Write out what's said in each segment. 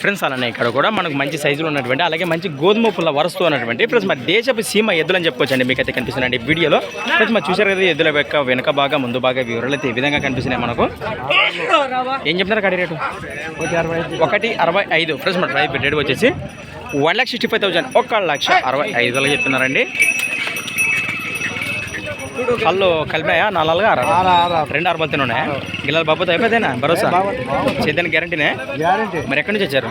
Friends అలానే ఇక్కడ కూడా మనకు మంచి సైజులో ఉన్నటువంటి అలాగే మంచి గోధుమ పుల్ల వరుస్తూ ఉన్నటువంటి ప్లస్ మరి దేశపు సీమ ఎద్దులని చెప్పుకోవచ్చండి. మీకు అయితే కనిపిస్తుందండి వీడియోలో. ప్లస్ మరి చూసారు కదా ఎద్దుల యొక్క వెనక బాగా ముందు బాగా వివరాలు అయితే ఈ విధంగా కనిపిస్తున్నాయి మనకు. ఏం చెప్తున్నారు కడి రేటు? ఒకటి అరవై ఐదు. ఫ్రెండ్స్ మరి రైతు రేటు వచ్చేసి one lakh sixty five thousand ఒక లక్ష అరవై ఐదు వేలు చెప్తున్నారండి. కళ్ళు కలిపాయా నాలుగుగా రెండు అరవై ఉన్నాయా గిల్లలు బాబుతో అయిపోతేనా భరోసా? చేద్దానికి గ్యారంటీనే? గ్యారంటీ. మరి ఎక్కడి నుంచి వచ్చారు?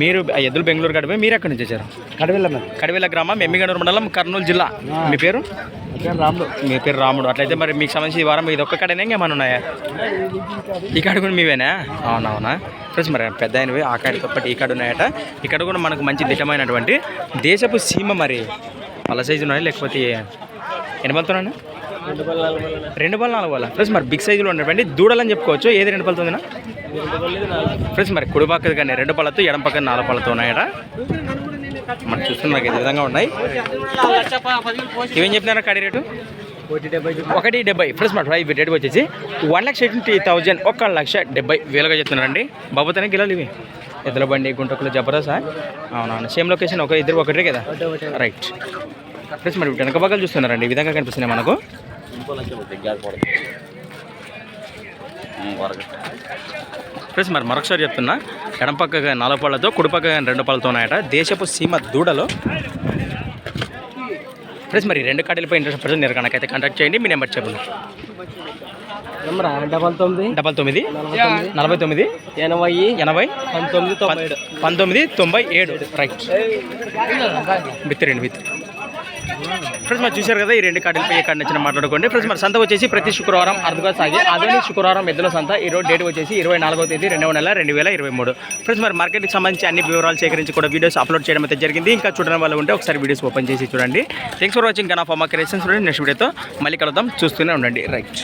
మీరు ఎద్దులు బెంగళూరు గడిపే మీరు ఎక్కడి నుంచి వచ్చారు? కడవిల్ల కడివేల గ్రామం ఎమ్మిగనూరు మండలం కర్నూలు జిల్లా. మీ పేరు? రాముడు. మీ పేరు రాముడు. అట్లయితే మరి మీకు సంబంధించి ఈ వారం ఇది ఒక్క కడనే ఇంకేమైనా ఉన్నాయా? ఈ కాడ కూడా మీవేనా? అవునవునా. ఫ్రెండ్స్ మరి పెద్ద అయినవి ఆ కాడితో పాటు ఈ కాడ ఉన్నాయట. ఇక్కడ కూడా మనకు మంచి దిట్టమైనటువంటి దేశపు సీమ మరి. పల సైజు ఉన్నాయి? లేకపోతే ఎన్ని పలుతున్నాను రెండు పళ్ళు నాలుగు పళ్ళ ఫ్రెండ్స్ మరి బిగ్ సైజులో ఉన్నటువంటి దూడలని చెప్పుకోవచ్చు. ఏది రెండు పళ్ళతో ఉందినా? ఫ్రెండ్స్ మరి కుడి పక్కది కానీ రెండు పళ్ళతో ఎడం పక్కన నాలుగు పళ్ళతో ఉన్నాయట. మనం చూస్తున్నా ఈ విధంగా ఉన్నాయి. ఇవేం చెప్తున్నారా కడి రేటు? ఒకటి డెబ్బై ఫ్రెండ్స్ మా డ్రైవ్ రేట్ వచ్చేసి వన్ లక్ష సెవెంటీ థౌజండ్ ఒక లక్ష డెబ్బై వేలుగా చెప్తున్నారండి. బాబుతోనే గిలాలు ఇవి? ఎద్దుల బండి గుంటకులు జబర్దస్త్ అవునవును సేమ్ లొకేషన్ ఒక ఇద్దరు ఒకటే కదా? రైట్. ఫ్రెండ్స్ మరి వెనక భాగాలు చూస్తున్నారండి. ఈ విధంగా కనిపిస్తున్నాయి మనకు. ఫ్రెండ్స్ మరి మరొకసారి చెప్తున్నా. ఎడం పక్కగా నాలుగు పళ్ళతో కుడి రెండు పళ్ళతో ఉన్నాయట. దేశపు సీమ దూడలో ఫ్రెండ్స్ మరి రెండు కాడలపై ఇంట్రెస్ట్ పర్సన్ మీరు కనుకైతే కాంటాక్ట్ చేయండి. మీ నెంబర్ చెప్పండి. నెంబరా? డబల్ తొమ్మిది. డబల్ తొమ్మిది. నలభై తొమ్మిది. ఎనభై. ఎనభై. పంతొమ్మిది పంతొమ్మిది తొంభై ఏడు. రైట్ బిత్తిరండి బిత్తి ఫ్రెండ్స్ మరి చూశారు కదా ఈ రెండు కార్డులపై ఏ కార్డు నచ్చిన మాట్లాడుకోండి. ఫ్రెండ్స్ మరి సంత వచ్చేసి ప్రతి శుక్రవారం అరుదుగా సాగి అదే శుక్రవారం ఎద్దుల సంత. ఈ రోజు డేట్ వచ్చేసి ఇరవై నాలుగో తేదీ రెండవ నెల రెండు వేల ఇరవై మూడు. ఫ్రెండ్స్ మరి మార్కెట్కి సంబంధించి అన్ని వివరాలు సేకరించి కూడా వీడియోస్ అప్లోడ్ చేయడం అయితే జరిగింది. ఇంకా చూడడం వల్ల ఉంటే ఒకసారి వీడియోస్ ఓపెన్ చేసి చూడండి. థ్యాంక్స్ ఫర్ వాచింగ్ గనా ఫార్మా క్రియేషన్స్ నెక్స్ట్ వీడియోతో మళ్ళీ కలుద్దాం. చూస్తూనే ఉండండి. రైట్